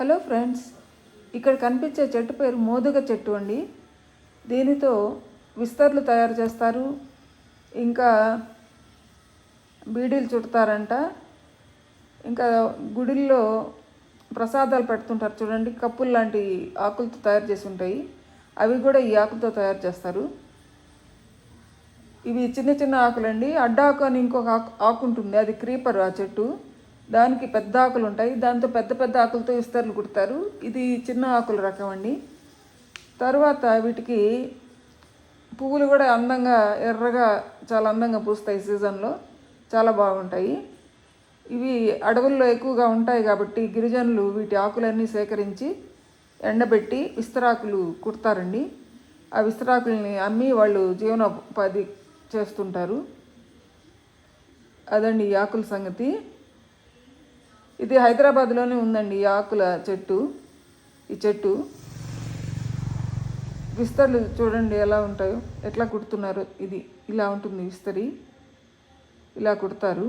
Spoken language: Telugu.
హలో ఫ్రెండ్స్ ఇక్కడ కనిపించే చెట్టు పేరు మోదుగ చెట్టు అండి. దీనితో విస్తర్లు తయారు చేస్తారు. ఇంకా బీడీలు చుడతారంట. ఇంకా గుడిల్లో ప్రసాదాలు పెడుతుంటారు చూడండి కప్పులు లాంటి ఆకులతో తయారు చేసి ఉంటాయి. అవి కూడా ఈ ఆకులతో తయారు చేస్తారు. ఇవి చిన్న చిన్న ఆకులండి. అడ్డాకు అని ఇంకొక ఆకు ఆకు ఉంటుంది అది క్రీపర్ ఆ చెట్టు. దానికి పెద్ద ఆకులు ఉంటాయి. దాంతో పెద్ద పెద్ద ఆకులతో విస్తరులు కుడతారు. ఇది చిన్న ఆకుల రకం అండి. తర్వాత వీటికి పువ్వులు కూడా అందంగా ఎర్రగా చాలా అందంగా పూస్తాయి సీజన్లో చాలా బాగుంటాయి. ఇవి అడవుల్లో ఎక్కువగా ఉంటాయి కాబట్టి గిరిజనులు వీటి ఆకులన్నీ సేకరించి ఎండబెట్టి విస్తరాకులు కుడతారండి. ఆ విస్తరాకుల్ని అమ్మి వాళ్ళు జీవనోపాధి చేస్తుంటారు. అదండి ఈ ఆకుల సంగతి. ఇది హైదరాబాద్లోనే ఉందండి ఈ ఆకుల చెట్టు. ఈ చెట్టు. విస్తర్లు చూడండి ఎలా ఉంటాయో ఎట్లా కుడుతున్నారో ఇది ఇలా ఉంటుంది విస్తరి. ఇలా కుడతారు.